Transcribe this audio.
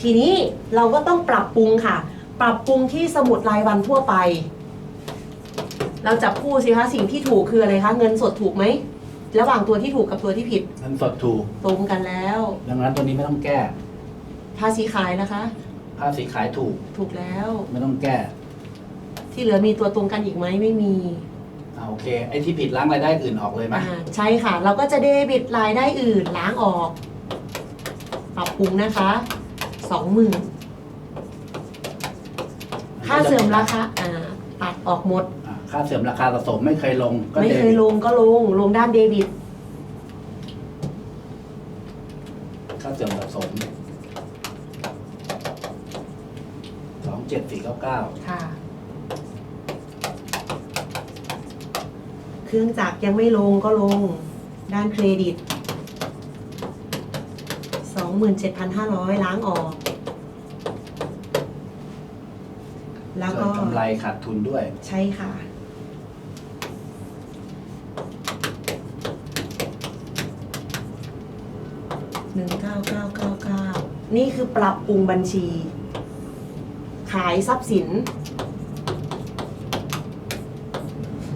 ทีนี้เราก็ต้องปรับปรุงค่ะ ปรับปรุงที่สมุดรายวันทั่วไป เราจับคู่สิคะสิ่งที่ถูกคืออะไรคะเงินสดถูกไหมระหว่างตัวที่ถูกกับตัวที่ผิดเงินสดถูกตรงกันแล้ว ดังนั้นตัวนี้ไม่ต้องแก้ ภาษีขายนะคะ ภาษีขายถูกถูกแล้ว ไม่ต้องแก้ที่เหลือมีตัวตรงกันอีกไหมไม่มี อ่าโอเค ไอ้ที่ผิดล้างรายได้อื่นออกเลยไหมอ่าใช่ค่ะ เราก็จะเดบิตรายได้อื่นล้างออก ปรับปรุงนะคะ สองหมื่นค่าเสื่อมราคาอ่าตัดออกหมด อ่าค่าเสื่อมราคาสะสมไม่เคยลง ก็ไม่เดเคบิยตลงก็ลง ลงด้านเดบิต ค่าเสื่อมสะสมสองเจ็ดสี่เก้าเก้าค่ะ เครื่องจักรยังไม่ลงก็ลง ด้านเครดิต 27,500 ล้างออก แล้วส่วก็นกำไรขาดทุนด้วย ใช่ค่ะ หนึ่งเก้าเก้าเก้าเก้านี่คือปรับปรุงบัญชี ขายทรัพย์สิน